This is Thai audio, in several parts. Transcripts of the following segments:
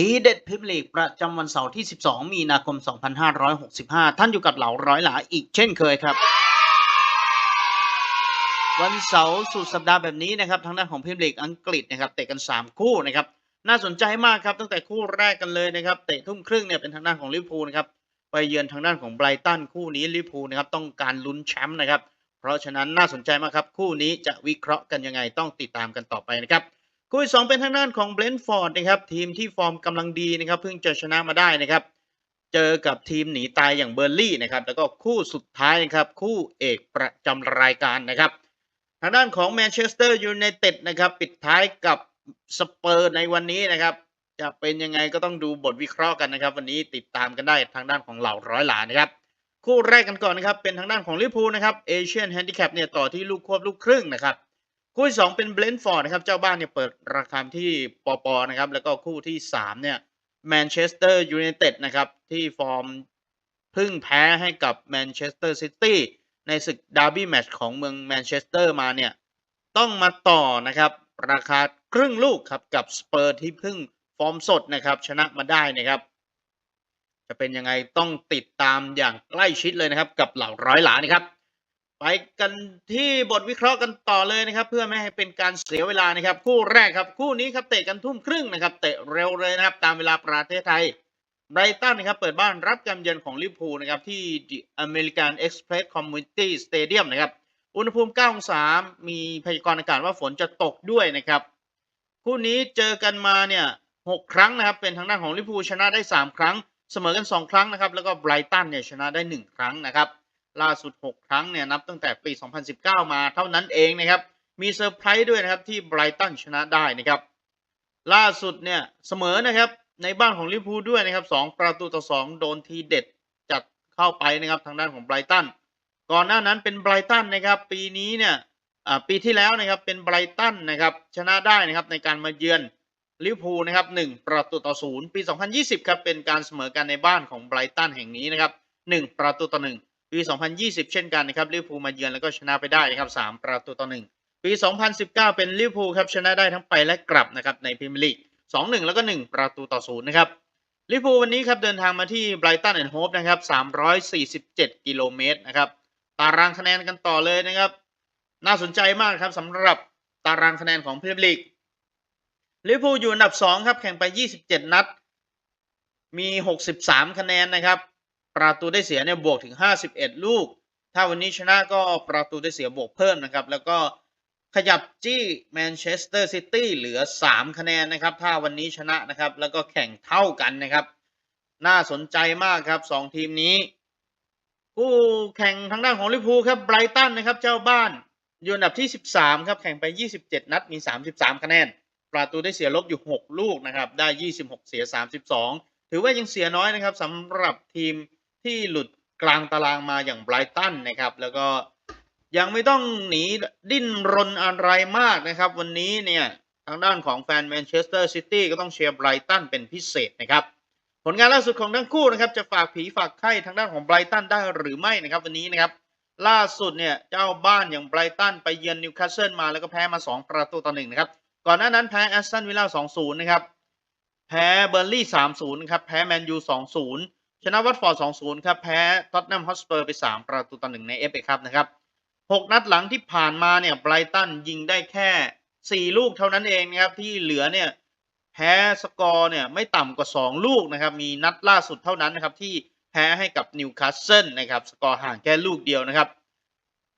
ทีเด็ดพรีเมียร์ลีกประจำวันเสาร์ที่ 12 มีนาคม 2565 ท่านอยู่กับเหล่าร้อยหลาอีกเช่นเคยครับ วันเสาร์สุดสัปดาห์แบบนี้นะครับ ทางด้านของพรีเมียร์ลีกอังกฤษนะครับ เตะกัน 3 คู่นะครับ น่าสนใจมากครับ ตั้งแต่คู่แรกกันเลยนะครับ เตะทุ่มครึ่งเนี่ยเป็นทางด้านของลิเวอร์พูลนะครับ ไปเยือนทางด้านของไบรตันคู่นี้ลิเวอร์พูลนะครับต้องการลุ้นแชมป์นะครับ เพราะฉะนั้นน่าสนใจมากครับคู่นี้จะวิเคราะห์กันยังไงต้องติดตามกันต่อไปนะครับ คู่ที่สองเป็นทางด้านของเบรนฟอร์ดนะครับทีมที่ฟอร์มกำลังดีนะครับเพิ่งจะชนะมาได้นะครับ เจอกับทีมหนีตายอย่างเบอร์ลี่นะครับแล้วก็คู่สุดท้ายนะครับคู่เอกประจำรายการนะครับ ทางด้านของแมนเชสเตอร์ยูไนเต็ดนะครับปิดท้ายกับสเปอร์ในวันนี้นะครับ จะเป็นยังไงก็ต้องดูบทวิเคราะห์กันนะครับ วันนี้ติดตามกันได้ทางด้านของเหล่าร้อยหลานะครับ คู่แรกกันก่อนนะครับเป็นทางด้านของลิเวอร์พูลนะครับเอเชียนแฮนดิแคปเนี่ยต่อที่ลูกควบลูกครึ่งนะครับ คู่ที่สองเป็นเบรนท์ฟอร์ดนะครับ เจ้าบ้านเนี่ยเปิดราคาที่ปอปอนะครับ แล้วก็คู่ที่สามเนี่ยแมนเชสเตอร์ยูไนเต็ดนะครับ ที่ฟอร์มพึ่งแพ้ให้กับแมนเชสเตอร์ซิตี้ในศึกดาร์บี้แมตช์ของเมืองแมนเชสเตอร์มาเนี่ย ต้องมาต่อนะครับ ราคาครึ่งลูกครับ กับสเปอร์ที่พิ่งฟอร์มสดนะครับ ชนะมาได้นะครับ จะเป็นยังไงต้องติดตามอย่างใกล้ชิดเลยนะครับ กับเหล่าร้อยหลานะครับ ไปกันที่บทวิเคราะห์กันต่อเลยนะครับ เพื่อไม่ให้เป็นการเสียเวลานะครับ คู่แรกครับคู่นี้ครับเตะกันทุ่มครึ่งนะครับ เตะเร็วเลยนะครับ ตามเวลาประเทศไทยไบรตันนะครับเปิดบ้านรับการเยือนของลิเวอร์พูลนะครับที่ The American Express Community Stadium นะครับอุณหภูมิ 9 องศา มีพยากรณ์อากาศว่าฝนจะตกด้วยนะครับ คู่นี้เจอกันมาเนี่ย 6 ครั้งนะครับ เป็นทางด้านของลิเวอร์พูลชนะได้ 3 ครั้ง เสมอกัน 2 ครั้งนะครับ แล้วก็ไบรตันเนี่ยชนะได้ 1 ครั้งนะครับ ล่าสุด 6 ครั้งเนี่ยนับตั้งแต่ปี 2019 มาเท่านั้นเองนะครับ มีเซอร์ไพรส์ด้วยนะครับที่ไบรตันชนะได้นะครับ ล่าสุดเนี่ยเสมอนะครับในบ้านของลิเวอร์พูลด้วยนะครับ 2 ประตูต่อ 2 โดนทีเด็ดจัดเข้าไปนะครับทางด้านของไบรตัน ก่อนหน้านั้นเป็นไบรตันนะครับปีนี้เนี่ยปีที่แล้วนะครับเป็นไบรตันนะครับชนะได้นะครับในการมาเยือนลิเวอร์พูลนะครับหนึ่งประตูต่อศูนย์ปี 2020 ครับเป็นการเสมอกันในบ้านของไบรตันแห่งนี้นะครับหนึ่งประตูต่อหนึ่ง ปี 2020 เช่นกันนะครับลิเวอร์พูลมาเยือนแล้วก็ชนะไปได้นะครับสามประตูต่อหนึ่งปี 2019 เป็นลิเวอร์พูลครับชนะได้ทั้งไปและกลับนะครับในพรีเมียร์ลีก2-1 แล้วก็ 1 ประตูต่อศูนย์นะครับลิเวอร์พูลวันนี้ครับเดินทางมาที่ไบรตันแอนด์โฮปนะครับ347 กิโลเมตรนะครับตารางคะแนนกันต่อเลยนะครับ น่าสนใจมากครับสำหรับตารางคะแนนของพรีเมียร์ลีกลิเวอร์พูลอยู่อันดับ 2 ครับ แข่งไป 27 นัด มี 63 คะแนนนะครับ ประตูได้เสียเนี่ยบวกถึง 51 ลูก ถ้าวันนี้ชนะก็ประตูได้เสียบวกเพิ่มนะครับ แล้วก็ขยับจี้แมนเชสเตอร์ซิตี้เหลือ 3 คะแนนนะครับ ถ้าวันนี้ชนะนะครับ แล้วก็แข่งเท่ากันนะครับ น่าสนใจมากครับ 2 ทีมนี้คู่แข่งทางด้านของลิเวอร์พูลครับไบรตันนะครับ เจ้าบ้านอยู่อันดับที่ 13 ครับแข่งไป 27 นัดมี 33 คะแนน ประตูได้เสียลบอยู่ 6 ลูกนะครับ ได้ 26 เสีย 32 ถือว่ายังเสียน้อยนะครับสำหรับทีม ที่หลุดกลางตารางมาอย่างไบรตันนะครับ แล้วก็ยังไม่ต้องหนีดิ้นรนอะไรมากนะครับ วันนี้เนี่ยทางด้านของแฟนแมนเชสเตอร์ซิตี้ก็ต้องเชียร์ไบรตันเป็นพิเศษนะครับ ผลงานล่าสุดของทั้งคู่นะครับ จะฝากผีฝากไข้ทางด้านของไบรตันได้หรือไม่นะครับ วันนี้นะครับ ล่าสุดเนี่ยเจ้าบ้านอย่างไบรตันไปเยือนนิวคาสเซิลมาแล้วก็แพ้มา 2 ประตูต่อหนึ่งนะครับ ก่อนหน้านั้นแพ้แอสตันวิลล่า2-0 นะครับ แพ้เบอร์ลี่3-0 นะครับ แพ้แมนยู2-0 ชนะวัตฟอร์ด 2-0 ครับ แพ้ท็อตแนมฮอสเปอร์ไป 3 ประตูต่อหนึ่งในเอฟเอครับนะครับ 6 นัดหลังที่ผ่านมาเนี่ยไบรตันยิงได้แค่ 4 ลูกเท่านั้นเองนะครับ ที่เหลือเนี่ยแพ้สกอร์เนี่ยไม่ต่ำกว่า 2 ลูกนะครับ มีนัดล่าสุดเท่านั้นนะครับ ที่แพ้ให้กับนิวคาสเซิลนะครับ สกอร์ห่างแค่ลูกเดียวนะครับ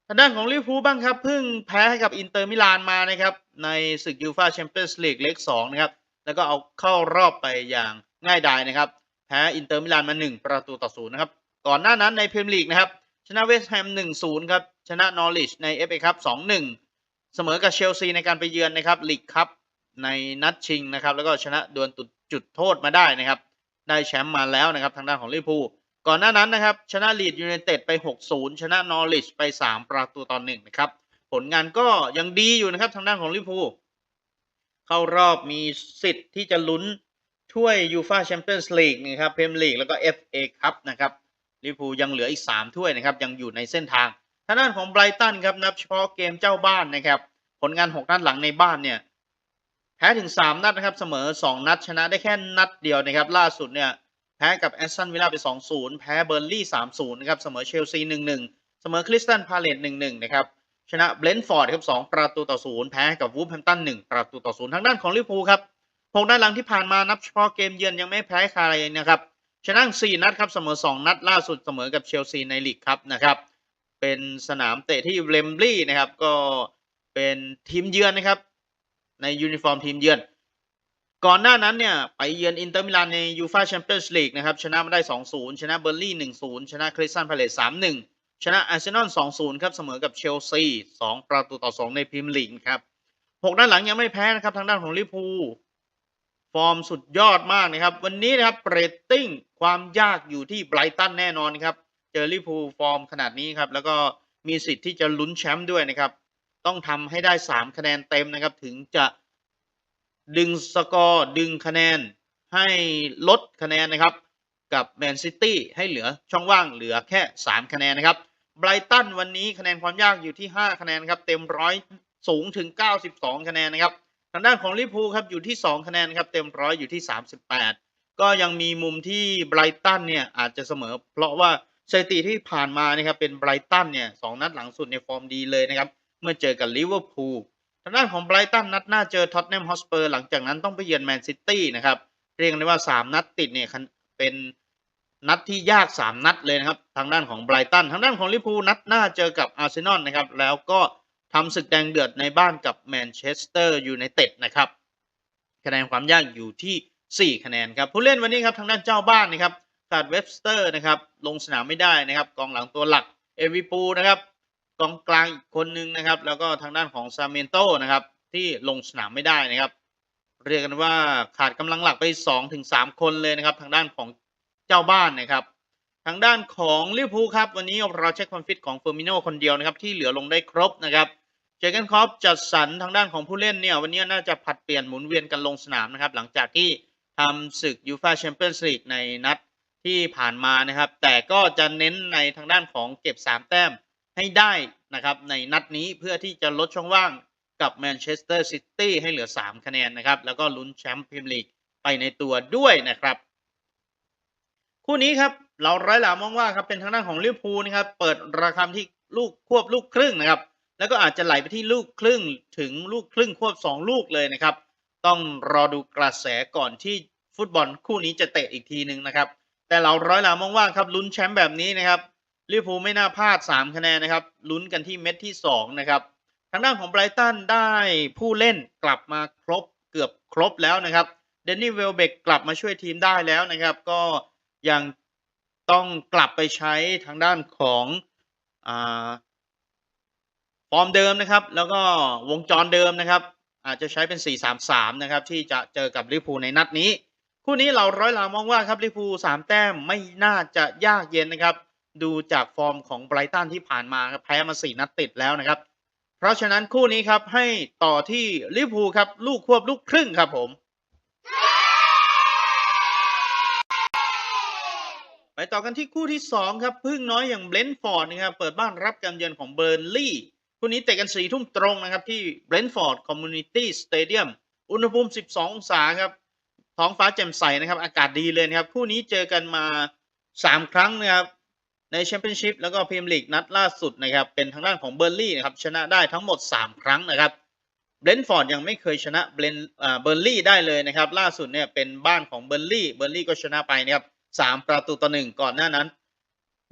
ทางด้านของลิเวอร์พูลบ้างครับเพิ่งแพ้ให้กับอินเตอร์มิลานมานะครับ ในศึกยูฟาแชมเปี้ยนส์ลีกเล็ก2นะครับ แล้วก็เอาเข้ารอบไปอย่างง่ายดายนะครับ แพ้อินเตอร์มิลานมา 1 ประตูต่อศูนย์นะครับ ก่อนหน้านั้นในพรีเมียร์ลีกนะครับ ชนะเวสต์แฮม1-0 ครับ ชนะนอริชใน FA ครับ2-1 เสมอกับเชลซีในการไปเยือนนะครับลีกคัพในนัดชิงนะครับ แล้วก็ชนะดวลจุดโทษมาได้นะครับ ได้แชมป์มาแล้วนะครับ ทางด้านของลิเวอร์พูลก่อนหน้านั้นนะครับ ชนะลีดยูไนเต็ดไป 6-0 ชนะนอริชไป 3 ประตูต่อ1นะครับ ผลงานก็ยังดีอยู่นะครับทางด้านของลิเวอร์พูลเข้ารอบมีสิทธิ์ที่จะลุ้น ถ้วยยูฟาแชมเปี้ยนส์ลีกนะครับเพมลีกแล้วก็ FA คัพนะครับลิเวอร์พูลยังเหลืออีก 3 ถ้วยนะครับยังอยู่ในเส้นทางทางด้านของไบรตันครับนับเฉพาะเกมเจ้าบ้านนะครับผลงาน 6 นัดหลังในบ้านเนี่ยแพ้ถึง 3 นัดนะครับเสมอ 2 นัดชนะได้แค่นัดเดียวนะครับล่าสุดเนี่ยแพ้กับแอสตันวิลล่าไป 2-0 แพ้เบอร์ลี่ 3-0 นะครับเสมอเชลซี 1-1 เสมอคริสตันพาเลต 1-1 นะครับชนะเบรนท์ฟอร์ดครับ 2 ประตูต่อ 0 แพ้กับวูฟแฮมตัน 1 ประตูต่อ 0 ทางด้านของลิเวอร์พูลครับ หกนัดหลังที่ผ่านมานับเฉพาะเกมเยือนยังไม่แพ้ใครนะครับชนะ4นัดครับเสมอ2นัดล่าสุดเสมอกับเชลซีในลีกครับนะครับ เป็นสนามเตะที่เวมบลีย์นะครับ ก็เป็นทีมเยือนนะครับ ในยูนิฟอร์มทีมเยือน ก่อนหน้านั้นเนี่ย ไปเยือนอินเตอร์มิลานในยูฟาแชมเปี้ยนส์ลีกนะครับ ชนะมาได้ 2-0 ชนะเบอร์ลี่ 1-0 ชนะคริสตันพาเลต3-1 ชนะอาร์เซนอล 2-0 ครับเสมอกับเชลซี 2 ประตูต่อ 2 ในพรีเมียร์ลีกครับหกด้านหลังยังไม่แพ้นะครับ ทางด้านของลิเวอร์พูล ฟอร์มสุดยอดมากนะครับ วันนี้นะครับเรตติ้งความยากอยู่ที่ไบรตันแน่นอนครับ เจอลิเวอร์พูลฟอร์มขนาดนี้ครับ แล้วก็มีสิทธิ์ที่จะลุ้นแชมป์ด้วยนะครับ ต้องทำให้ได้ 3 คะแนนเต็มนะครับ ถึงจะดึงสกอร์ดึงคะแนนให้ลดคะแนนนะครับ กับแมนซิตี้ให้เหลือช่องว่างเหลือแค่ 3 คะแนนนะครับไบรตันวันนี้คะแนนความยากอยู่ที่ 5 คะแนนครับ เต็มร้อยสูงถึง 92 คะแนนนะครับ ทางด้านของลิเวอร์พูครับอยู่ที่ 2 คะแนนครับเต็มร้อยอยู่ที่ 38 ก็ยังมีมุมที่ไบรตันเนี่ยอาจจะเสมอ เพราะว่าสถิติที่ผ่านมานะครับเป็นไบรตันเนี่ยสองนัดหลังสุดในฟอร์มดีเลยนะครับเมื่อเจอกับลิเวอร์พูลทางด้านของไบรตันนัดหน้าเจอท็อตแนมฮอสเปอร์หลังจากนั้นต้องไปเยือนแมนซิตี้นะครับเรียกได้ว่า 3 นัดติดเนี่ยเป็นนัดที่ยาก 3 นัดเลยนะครับ ทางด้านของไบรตันทางด้านของลิเวอร์พูลนัดหน้าเจอกับอาร์เซนอลนะครับแล้วก็ ทำศึกแดงเดือดในบ้านกับแมนเชสเตอร์ยูไนเต็ดนะครับคะแนนความยากอยู่ที่ 4 คะแนนครับผู้เล่นวันนี้ครับทางด้านเจ้าบ้านนะครับขาดเว็บสเตอร์นะครับลงสนามไม่ได้นะครับกองหลังตัวหลักเอวิปูนะครับกองกลางอีกคนนึงนะครับแล้วก็ทางด้านของซาเมนโตนะครับที่ลงสนามไม่ได้นะครับ เรียกกันว่าขาดกำลังหลักไป 2-3 คนเลยนะครับทางด้านของเจ้าบ้านนะครับ ทางด้านของลิเวอร์พูลครับ วันนี้เราเช็คความฟิตของเฟอร์มิโนคนเดียวนะครับ ที่เหลือลงได้ครบนะครับเจอกันครอปจัดสรรทางด้านของผู้เล่นเนี่ย วันนี้น่าจะผัดเปลี่ยนหมุนเวียนกันลงสนามนะครับ หลังจากที่ทำศึกยูฟาแชมเปี้ยนส์ลีกในนัดที่ผ่านมานะครับ แต่ก็จะเน้นในทางด้านของเก็บ 3 แต้มให้ได้นะครับ ในนัดนี้เพื่อที่จะลดช่องว่างกับแมนเชสเตอร์ซิตี้ให้เหลือ 3 คะแนนนะครับ แล้วก็ลุ้นแชมป์พรีเมียร์ลีกไปในตัวด้วยนะครับ คู่นี้ครับ เราร้อยหลามองว่าครับเป็นทางด้านของลิเวอร์พูลนะครับ เปิดราคาที่ลูกควบลูกครึ่งนะครับ แล้วก็อาจจะไหลไปที่ลูกครึ่งถึงลูกครึ่งควบ 2 ลูกเลยนะครับ ต้องรอดูกระแสก่อนที่ฟุตบอลคู่นี้จะเตะอีกทีหนึ่งนะครับ แต่เราร้อยหลามองว่าครับลุ้นแชมป์แบบนี้นะครับลิเวอร์พูลไม่น่าพลาด 3 คะแนนนะครับลุ้นกันที่เม็ดที่ 2 นะครับ ทางด้านของไบรตันได้ผู้เล่นกลับมาครบเกือบครบแล้วนะครับเดนนี่เวลเบกกลับมาช่วยทีมได้แล้วนะครับ ก็ยัง ต้องกลับไปใช้ทางด้านของอฟอร์มเดิมนะครับ แล้วก็วงจรเดิมนะครับ อาจจะใช้เป็น 4-3-3 นะครับ ที่จะเจอกับลิพูในนัดนี้ คู่นี้เราร้อยลามองว่าครับลิเวอร์พูล3แต้มไม่น่าจะยากเย็นนะครับ ดูจากฟอร์มของไบรตันที่ผ่านมาครับแพ้มา4นัดติดแล้วนะครับ เพราะฉะนั้นคู่นี้ครับให้ต่อที่ลิพูครับ ลูกควบลูกครึ่งครับผม ไปต่อกันที่คู่ที่ 2 ครับพึ่งน้อยอย่างเบรนฟอร์ดนะครับเปิดบ้านรับการเยือนของเบอร์ลี่คู่นี้เตะกันสี่ทุ่มตรงนะครับที่เบรนฟอร์ดคอมมูนิตี้สเตเดียมอุณหภูมิ 12 องศาครับท้องฟ้าแจ่มใสนะครับอากาศดีเลยนะครับคู่นี้เจอกันมา 3 ครั้งนะครับในแชมเปี้ยนชิพแล้วก็พรีเมียร์ลีกนัดล่าสุดนะครับเป็นทางด้านของเบอร์ลี่นะครับชนะได้ทั้งหมด 3 ครั้งนะครับเบรนฟอร์ดยังไม่เคยชนะเบรนเบอร์ลี่ได้เลยนะครับล่าสุดเนี่ยเป็นบ้านของเบอร์ลี่เบอร์ลี่ก็ชนะไปนะครับ สามประตูต่อหนึ่งก่อนหน้านั้น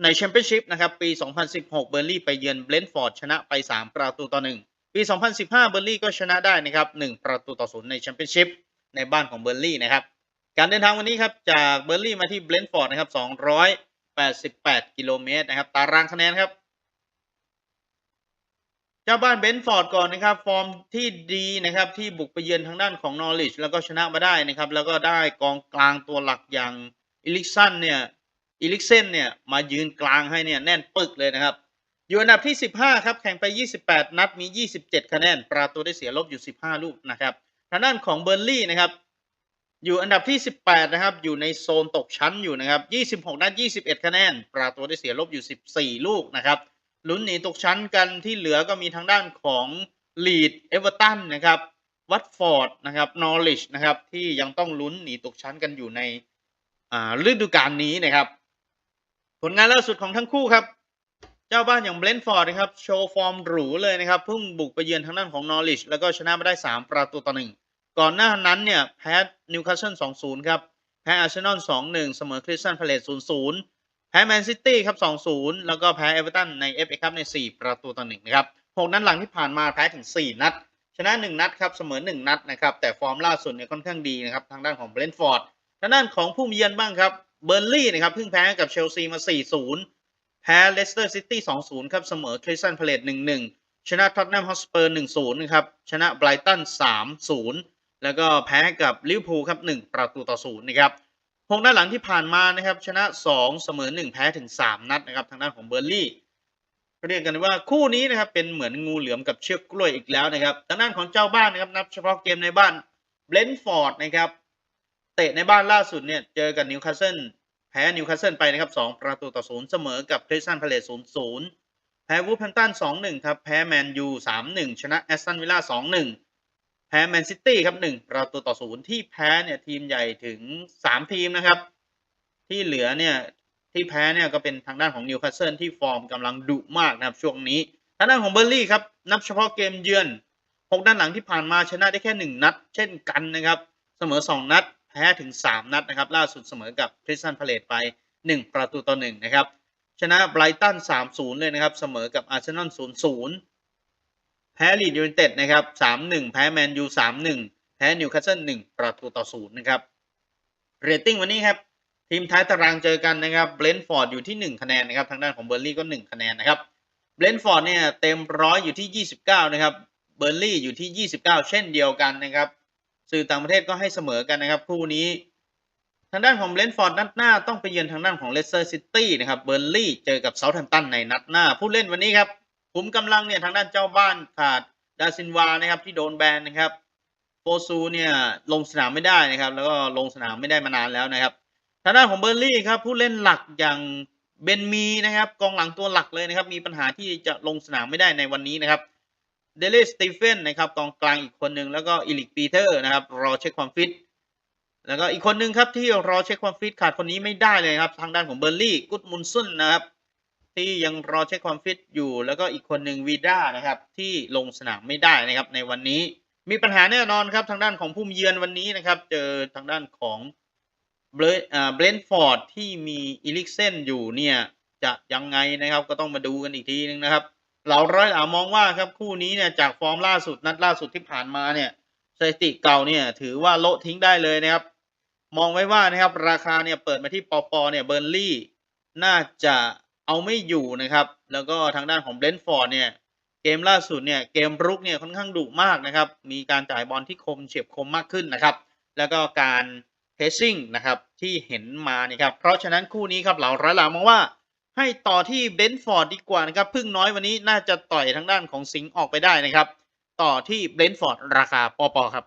ในแชมเปี้ยนชิพนะครับปี 2016 เบอร์ลี่ไปเยือนเบรนท์ฟอร์ดชนะไป 3 ประตูต่อ1ปี 2015 เบอร์ลี่ก็ชนะได้นะครับ1ประตูต่อ0ในแชมเปี้ยนชิพในบ้านของเบอร์ลี่นะครับการเดินทางวันนี้ครับจากเบอร์ลี่มาที่เบรนท์ฟอร์ดนะครับ288 กิโลเมตรนะครับตารางคะแนนครับเจ้าบ้านเบนฟอร์ดก่อนนะครับฟอร์มที่ดีนะครับที่บุกไปเยือนทางด้านของนอริชแล้วก็ชนะมาได้นะครับแล้วก็ได้กองกลางตัวหลักอย่าง อิลิกซันเนี่ยอิลิกเซนเนี่ยมายืนกลางให้เนี่ยแน่นปึกเลยนะครับ อยู่อันดับที่ 15 ครับแข่งไป 28 นัดมี 27 คะแนน ประตูได้เสียลบอยู่ 15 ลูกนะครับทางด้านของเบอร์ลี่นะครับ อยู่อันดับที่ 18 นะครับ อยู่ในโซนตกชั้นอยู่นะครับ 26 นัด 21 คะแนน ประตูได้เสียลบอยู่ 14 ลูกนะครับลุ้นหนีตกชั้นกันที่เหลือก็มีทางด้านของลีดเอเวอร์ตันนะครับวัตฟอร์ดนะครับนอริชนะครับที่ยังต้องลุ้นหนีตกชั้นกันอยู่ใน ฤดูกาลนี้นะครับ ผลงานล่าสุดของทั้งคู่ครับ เจ้าบ้านอย่างเบรนฟอร์ดนะครับ โชว์ฟอร์มหรูเลยนะครับเพิ่งบุกไปเยือนทางด้านของนอริชแล้วก็ชนะมาได้ 3 ประตูต่อหนึ่งก่อนหน้านั้นเนี่ยแพ้นิวคาสเซิล2-0 ครับ แพ้อาร์เซนอล2-1 เสมอคริสตันพาเลต0-0 แพ้แมนซิตี้ครับ 2-0 แล้วก็แพ้เอเวอร์ตันใน FA คัพใน 4 ประตูต่อหนึ่งนะครับหกนัดหลังที่ผ่านมาแพ้ถึง 4 นัด ชนะ 1 นัดครับ เสมอ 1 นัดนะครับ แต่ฟอร์มล่าสุดเนี่ยค่อนข้างดีนะครับ ทางด้านของเบรนท์ฟอร์ด ทางด้านของผู้มีเยือนบ้างครับเบอร์ลี่นะครับเพิ่งแพ้กับเชลซีมา 4-0 แพ้เลสเตอร์ซิตี้ 2-0 ครับเสมอคริสตันพาเลต1-1 ชนะท็อตแนมฮอสเปอร์ 1-0 นะครับ ชนะไบรตัน 3-0 แล้วก็แพ้กับลิเวอร์พูลครับ 1 ประตูต่อ 0 นะครับหกนัดหลังที่ผ่านมานะครับ ชนะ 2 เสมอ 1 แพ้ถึง 3 นัดนะครับ ทางด้านของเบอร์ลี่เรียกกันว่าคู่นี้นะครับเป็นเหมือนงูเหลือมกับเชือกกล้วยอีกแล้วนะครับทางด้านของเจ้าบ้านนะครับนับเฉพาะเกมในบ้านเบรนฟอร์ดนะครับ เตะในบ้านล่าสุดเนี่ยเจอกับนิวคาสเซิลแพ้นิวคาสเซิลไปนะครับ2ประตูต่อศูนย์เสมอกับคริสตันพาเลต0-0แพ้วูฟแฮมตัน2-1ครับแพ้แมนยู3-1ชนะแอสตันวิลล่า2-1แพ้แมนซิตี้ครับ1ประตูต่อศูนย์ที่แพ้เนี่ยทีมใหญ่ถึง3ทีมนะครับ ที่เหลือเนี่ยที่แพ้เนี่ยก็เป็นทางด้านของนิวคาสเซิลที่ฟอร์มกำลังดุมากนะครับช่วงนี้ทางด้านของเบอร์ลี่ครับนับเฉพาะเกมเยือนหกด้านหลังที่ผ่านมาชนะได้แค่หนึ่งนัด เช่นกันนะครับ เสมอสองนัด พ้ถึงสามนัดนะครับ ล่าสุดเสมอกับคริสตันพาเลตไปหนึ่งประตูต่อหนึ่งนะครับ ชนะไบรตันสามศูนย์เลยนะครับ เสมอกับอาร์เซนอลศูนย์ศูนย์แพ้ลีดยูไนเต็ดนะครับสามหนึ่งแพ้แมนยูสามหนึ่งแพ้นิวคาสเซิลหนึ่งประตูต่อศูนะครับ เรตติ้งวันนี้ครับ ทีมท้ายตารางเจอกันนะครับเบรนฟอร์ดอยู่ที่ 1 คะแนนนะครับ ทางด้านของเบอร์ลี่ก็ 1 คะแนนนะครับเบรนฟอร์ดเนี่ยเต็มร้อยอยู่ที่ 29 นะครับ เบอร์ลี่อยู่ที่ 29 เช่นเดียวกันนะครับ สื่อต่างประเทศก็ให้เสมอกันนะครับ คู่นี้ทางด้านของเบนฟอร์ดนัดหน้าต้องไปเยือนทางด้านของเลสเตอร์ซิตี้นะครับเบอร์ลี่เจอกับเซาท์แฮมป์ตันในนัดหน้า ผู้เล่นวันนี้ครับขุมกำลังเนี่ยทางด้านเจ้าบ้านขาดดาซินวานะครับที่โดนแบนนะครับโฟซูเนี่ยลงสนามไม่ได้นะครับ แล้วก็ลงสนามไม่ได้มานานแล้วนะครับทางด้านของเบอร์ลี่ครับผู้เล่นหลักอย่างเบนมีนะครับกองหลังตัวหลักเลยนะครับมีปัญหาที่จะลงสนามไม่ได้ในวันนี้นะครับ เดลิสตีเฟนนะครับกองกลางอีกคนหนึ่งแล้วก็อิลิกปีเตอร์นะครับรอเช็คความฟิตแล้วก็อีกคนหนึ่งครับที่รอเช็คความฟิตขาดคนนี้ไม่ได้เลยครับทางด้านของเบอร์ลี่กุดมุนซุนนะครับที่ยังรอเช็คความฟิตอยู่ แล้วก็อีกคนหนึ่งวีด้านะครับที่ลงสนามไม่ได้นะครับในวันนี้มีปัญหาแน่นอนครับทางด้านของผู้มเยือนวันนี้นะครับ เจอทางด้านของเบรนฟอร์ดที่มีอีลิกเซนอยู่เนี่ยจะยังไงนะครับก็ต้องมาดูกันอีกทีนึงนะครับ เราร้อยหลามองว่าครับคู่นี้เนี่ยจากฟอร์มล่าสุดนัดล่าสุดที่ผ่านมาเนี่ยสถิติเก่าเนี่ยถือว่าโละทิ้งได้เลยนะครับ มองไว้ว่านะครับราคาเนี่ยเปิดมาที่ปอปอเนี่ยเบอร์ลี่น่าจะเอาไม่อยู่นะครับ แล้วก็ทางด้านของเบรนท์ฟอร์ดเนี่ยเกมล่าสุดเนี่ยเกมรุกเนี่ยค่อนข้างดุมากนะครับ มีการจ่ายบอลที่คมเฉียบคมมากขึ้นนะครับ แล้วก็การเพสซิ่งนะครับที่เห็นมานี่ครับเพราะฉะนั้นคู่นี้ครับเราร้อยหลามองว่า ให้ต่อที่เบนฟอร์ดดีกว่านะครับพึ่งน้อยวันนี้น่าจะต่อยทางด้านของสิงห์ออกไปได้นะครับ ต่อที่เบนฟอร์ดราคาปอปอครับ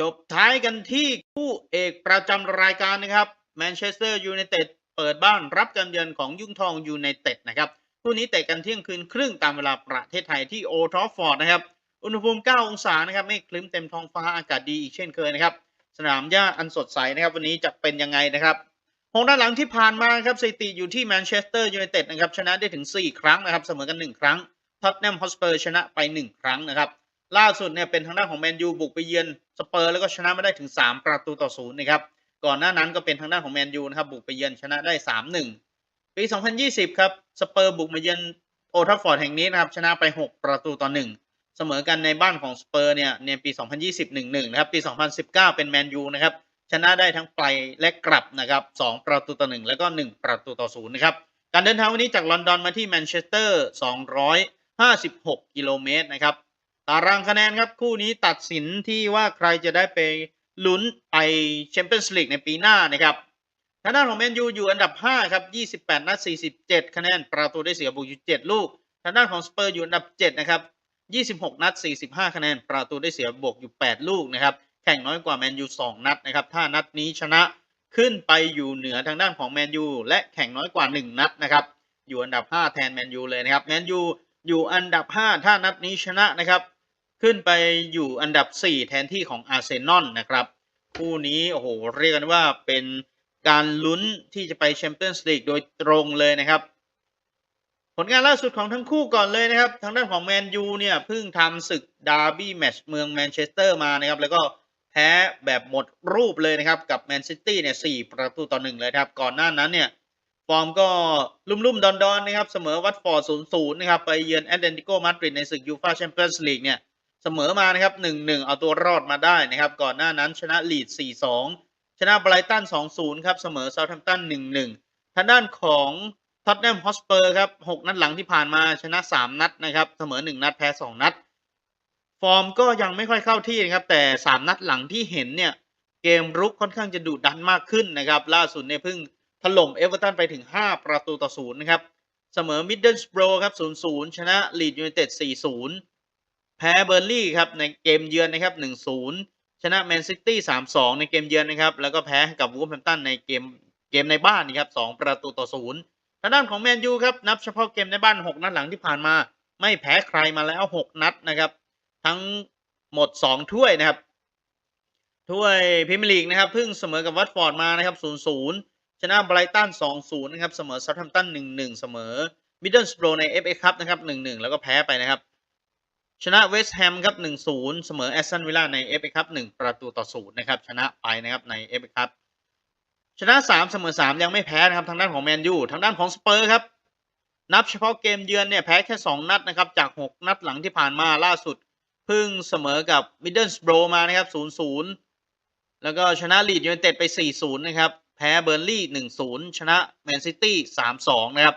จบท้ายกันที่คู่เอกประจำรายการนะครับแมนเชสเตอร์ยูไนเต็ดเปิดบ้านรับการเยือนของยุ่งทองยูไนเต็ดนะครับคู่นี้เตะกันเที่ยงคืนครึ่งตามเวลาประเทศไทยที่โอทอฟฟอร์ดนะครับ อุณหภูมิ 9 องศานะครับไม่คลึ้มเต็มท้องฟ้าอากาศดีอีกเช่นเคยนะครับ สนามหญ้าอันสดใสนะครับ วันนี้จะเป็นยังไงนะครับหกด้านหลังที่ผ่านมาครับสถิติอยู่ที่แมนเชสเตอร์ยูไนเต็ดนะครับชนะได้ถึง 4 ครั้งนะครับเสมอกัน 1 ครั้งท็อตแนมฮอสเปอร์ชนะไป 1 ครั้งนะครับล่าสุดเนี่ยเป็นทางด้านของแมนยูบุกไปเยือนสเปอร์แล้วก็ชนะมาได้ถึง 3 ประตูต่อศูนย์นะครับก่อนหน้านั้นก็เป็นทางด้านของแมนยูนะครับบุกไปเยือนชนะได้ 3-1 ปี 2020 ครับสเปอร์บุกมาเยือนโอทัฟฟอร์ดแห่งนี้นะครับชนะไป 6 ประตูต่อ1 เสมอกันในบ้านของสเปอร์เนี่ยในปี 2020 1-1 นะครับ ปี 2019 เป็นแมนยูนะครับ ชนะได้ทั้งไปและกลับนะครับ 2 ประตูต่อ 1 แล้วก็ 1 ประตูต่อ 0 นะครับ การเดินทางวันนี้จากลอนดอนมาที่แมนเชสเตอร์ 256 กิโลเมตรนะครับ ตารางคะแนนครับ คู่นี้ตัดสินที่ว่าใครจะได้ไปลุ้นไปแชมเปี้ยนส์ลีกในปีหน้านะครับทางด้านของแมนยูอยู่อันดับ 5 ครับ 28 นัด 47 คะแนน ประตูได้เสียบวกอยู่ 7 ลูก ทางด้านของสเปอร์อยู่อันดับ 7 นะครับ 26 นัด 45 คะแนน ประตูได้เสียบวกอยู่ 8 ลูกนะครับ แข่งน้อยกว่าแมนยู 2 นัดนะครับ ถ้านัดนี้ชนะขึ้นไปอยู่เหนือทางด้านของแมนยูและแข่งน้อยกว่า 1 นัดนะครับ อยู่อันดับ 5 แทนแมนยูเลยนะครับ แมนยูอยู่อันดับ 5 ถ้านัดนี้ชนะนะครับ ขึ้นไปอยู่อันดับ 4 แทนที่ของอาร์เซนอลนะครับ คู่นี้โอ้โหเรียกกันว่าเป็นการลุ้นที่จะไปแชมเปี้ยนส์ลีกโดยตรงเลยนะครับ ผลงานล่าสุดของทั้งคู่ก่อนเลยนะครับ ทางด้านของแมนยูเนี่ยเพิ่งทำศึกดาร์บี้แมตช์เมืองแมนเชสเตอร์มานะครับ แล้วก็แพ้แบบหมดรูปเลยนะครับ กับแมนซิตี้เนี่ยสี่ประตูต่อหนึ่งเลยครับ ก่อนหน้านั้นเนี่ย ฟอร์มก็ลุ่มๆ ดอนๆ นะครับ เสมอวัตฟอร์ดศูนย์ศูนย์นะครับ ไปเยือนแอตเลติโกมาดริดในศึกยูฟาแชมเปี้ยนส์ลีกเนี่ย เสมอมานะครับหนึ่งหนึ่งเอาตัวรอดมาได้นะครับ ก่อนหน้านั้นชนะลีดสี่สองชนะไบรตันสองศูนย์ครับ เสมอเซาท์แฮมป์ตันหนึ่งหนึ่งทางด้านของ ท็อตแนมฮอสเปอร์ครับหกนัดหลังที่ผ่านมาชนะสามนัดนะครับ เสมอหนึ่งนัดแพ้สองนัด ฟอร์มก็ยังไม่ค่อยเข้าที่นะครับแต่สามนัดหลังที่เห็นเนี่ยเกมรุกค่อนข้างจะดุดันมากขึ้นนะครับ ล่าสุดเนี่ยเพิ่งถล่มเอเวอร์ตันไปถึง 5 ประตูต่อศูนย์นะครับ เสมอมิดเดิลสโบรครับ0-0ชนะลีดยูไนเต็ด4-0แพ้เบอร์ลี่ครับในเกมเยือนนะครับ1-0ชนะแมนซิตี้3-2ในเกมเยือนนะครับ แล้วก็แพ้กับวูฟแฮมตันในเกมเกมในบ้านนะครับ2ประตูต่อศูนย์ ทางด้านของแมนยูครับนับเฉพาะเกมในบ้าน 6 นัดหลังที่ผ่านมา ไม่แพ้ใครมาแล้ว 6 นัดนะครับ ทั้งหมด 2 ถ้วยนะครับ ถ้วยพรีเมียร์ลีกนะครับเพิ่งเสมอกับวัตฟอร์ดมานะครับ 0-0 ชนะไบรตัน 2-0 นะครับ เสมอเซาท์แฮมป์ตัน 1-1 เสมอมิดเดิลสโบรใน FA คัพนะครับ 1-1 แล้วก็แพ้ไปนะครับ ชนะเวสต์แฮมครับ 1-0 เสมอแอสตันวิลล่าใน FA คัพ1ประตูต่อ 0 นะครับ ชนะไปนะครับใน FA คัพ ชนะ3เสมอ3ยังไม่แพ้นะครับทางด้านของแมนยูทางด้านของสเปอร์ครับนับเฉพาะเกมเยือนเนี่ยแพ้แค่ 2 นัดนะครับจาก 6 นัดหลังที่ผ่านมาล่าสุดเพิ่งเสมอกับมิดเดิลสโบรมานะครับ 0-0 แล้วก็ชนะลีดยูไนเต็ดไป 4-0 นะครับ แพ้เบอร์ลี่ 1-0 ชนะแมนซิตี้ 3-2 นะครับ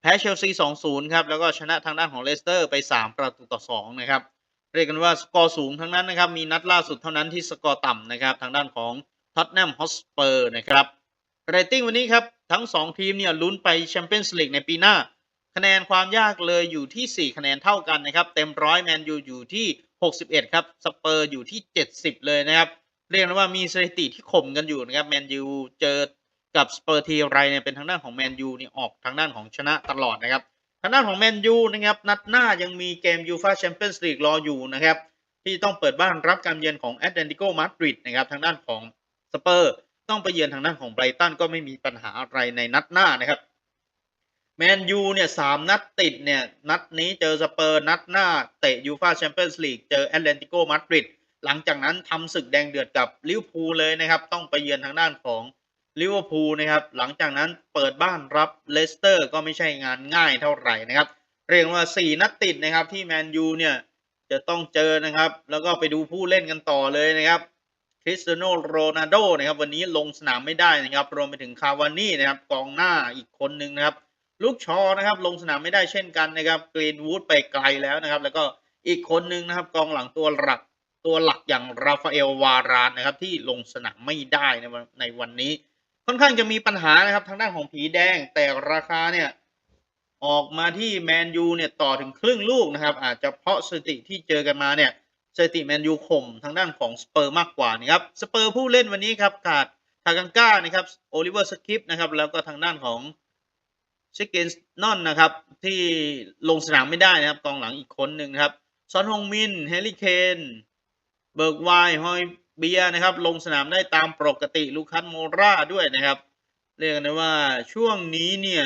แพ้เชลซี 2-0 ครับ แล้วก็ชนะทางด้านของเลสเตอร์ไป 3 ประตูต่อ 2 นะครับ เรียกกันว่าสกอร์สูงทั้งนั้นนะครับ มีนัดล่าสุดเท่านั้นที่สกอร์ต่ำนะครับ ทางด้านของ ท็อตแนมฮอสเปอร์นะครับเรตติ้งวันนี้ครับทั้ง 2 ทีมเนี่ยลุ้นไปแชมเปี้ยนส์ลีกในปีหน้า คะแนนความยากเลยอยู่ที่ 4 คะแนนเท่ากันนะครับ เต็มร้อยแมนยูอยู่ที่ 61 ครับสเปอร์อยู่ที่ 70 เลยนะครับ เรียกได้ว่ามีสถิติที่ข่มกันอยู่นะครับแมนยูเจอกับสเปอร์ทีไรเนี่ยเป็นทางด้านของแมนยูนี่ออกทางด้านของชนะตลอดนะครับทางด้านของแมนยูนะครับนัดหน้ายังมีเกมยูฟาแชมเปี้ยนส์ลีกรออยู่นะครับที่ต้องเปิดบ้านรับการเยือนของแอตเลติโกมาดริดนะครับทางด้านของ สเปอร์ต้องไปเยือนทางด้านของไบรตันก็ไม่มีปัญหาอะไรในนัดหน้านะครับแมนยูเนี่ยสามนัดติดเนี่ยนัดนี้เจอสเปอร์นัดหน้าเตะยูฟาแชมเปี้ยนส์ลีกเจอแอตเลติโกมาดริดหลังจากนั้นทำศึกแดงเดือดกับลิเวอร์พูลเลยนะครับ ต้องไปเยือนทางด้านของลิเวอร์พูลนะครับ หลังจากนั้นเปิดบ้านรับเลสเตอร์ก็ไม่ใช่งานง่ายเท่าไหร่นะครับ เรียกว่า 4 นัดติดนะครับที่แมนยูเนี่ยจะต้องเจอนะครับ แล้วก็ไปดูผู้เล่นกันต่อเลยนะครับ คริสเตียโนโรนัลโดนะครับวันนี้ลงสนามไม่ได้นะครับรวมไปถึงคาวานี่นะครับกองหน้าอีกคนหนึ่งนะครับลูกชอนะครับลงสนามไม่ได้เช่นกันนะครับกรีนวูดไปไกลแล้วนะครับ แล้วก็อีกคนหนึ่งนะครับกองหลังตัวหลักตัวหลักอย่างราฟาเอลวารานนะครับที่ลงสนามไม่ได้ในวันในวันนี้ ค่อนข้างจะมีปัญหานะครับทางด้านของผีแดงแต่ราคาเนี่ยออกมาที่แมนยูเนี่ยต่อถึงครึ่งลูกนะครับอาจจะเพราะสถิติที่เจอกันมาเนี่ย สถิติแมนยูข่มทางด้านของสเปอร์มากกว่านะครับสเปอร์ผู้เล่นวันนี้ครับขาดทากังก้านะครับโอลิเวอร์สคิปนะครับแล้วก็ทางด้านของเชคเกนนอนนะครับที่ลงสนามไม่ได้นะครับกองหลังอีกคนหนึ่งครับซอนฮงมินเฮลิเคนเบิร์กไวฮอยเบียนะครับลงสนามได้ตามปกติลูคัสโมราด้วยนะครับ เรียกได้ว่าช่วงนี้เนี่ย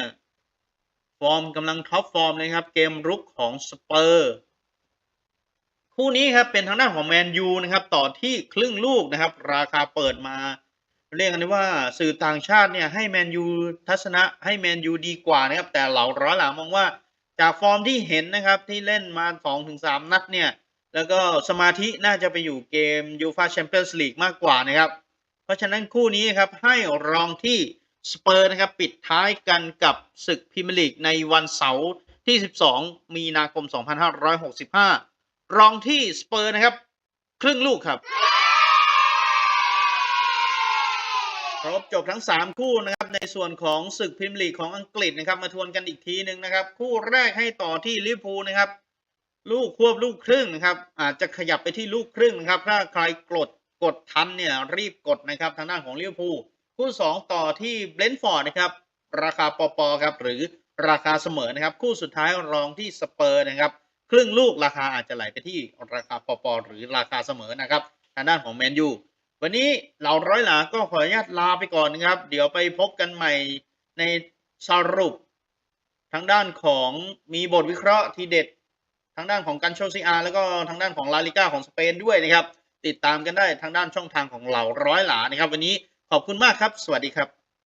ฟอร์มกำลังท็อปฟอร์มเลยครับ เกมรุกของสเปอร์ คู่นี้ครับเป็นทางด้านของแมนยูนะครับต่อที่ครึ่งลูกนะครับ ราคาเปิดมา เรียกกันได้ว่าสื่อต่างชาติเนี่ยให้แมนยูทัศนะให้แมนยูดีกว่านะครับ แต่เหล่าร้อยหลังมองว่าจากฟอร์มที่เห็นนะครับที่เล่นมา 2-3 นัดเนี่ย แล้วก็สมาธิน่าจะไปอยู่เกมยูฟาแชมเปี้ยนส์ลีกมากกว่านะครับ เพราะฉะนั้นคู่นี้ครับให้รองที่สเปอร์นะครับปิดท้ายกันกับศึกพรีเมียร์ลีกในวันเสาร์ที่ 12 มีนาคม 2565 รองที่สเปอร์นะครับ ครึ่งลูกครับครบจบทั้ง 3 คู่นะครับ ในส่วนของศึกพรีเมียร์ลีกของอังกฤษนะครับ มาทวนกันอีกทีหนึ่งนะครับ คู่แรกให้ต่อที่ลิเวอร์พูลนะครับ ลูกควบลูกครึ่งนะครับ อาจจะขยับไปที่ลูกครึ่งนะครับ ถ้าใครกดกดทันเนี่ยรีบกดนะครับทางด้านของลิเวอร์พูลคู่ 2 ต่อที่เบรนท์ฟอร์ดนะครับ ราคาปอปอครับหรือราคาเสมอนะครับ คู่สุดท้ายรองที่สเปอร์นะครับ ครึ่งลูกราคาอาจจะไหลไปที่ราคาปอปอหรือราคาเสมอนะครับทางด้านของแมนยูวันนี้เราร้อยหลาก็ขออนุญาตลาไปก่อนนะครับ เดี๋ยวไปพบกันใหม่ในสรุป ทางด้านของมีบทวิเคราะห์ทีเด็ด ทางด้านของกันโชซีอาร์แล้วก็ทางด้านของลาลิก้าของสเปนด้วยนะครับ ติดตามกันได้ทางด้านช่องทางของเหล่าร้อยหลานะครับ วันนี้ขอบคุณมากครับ สวัสดีครับ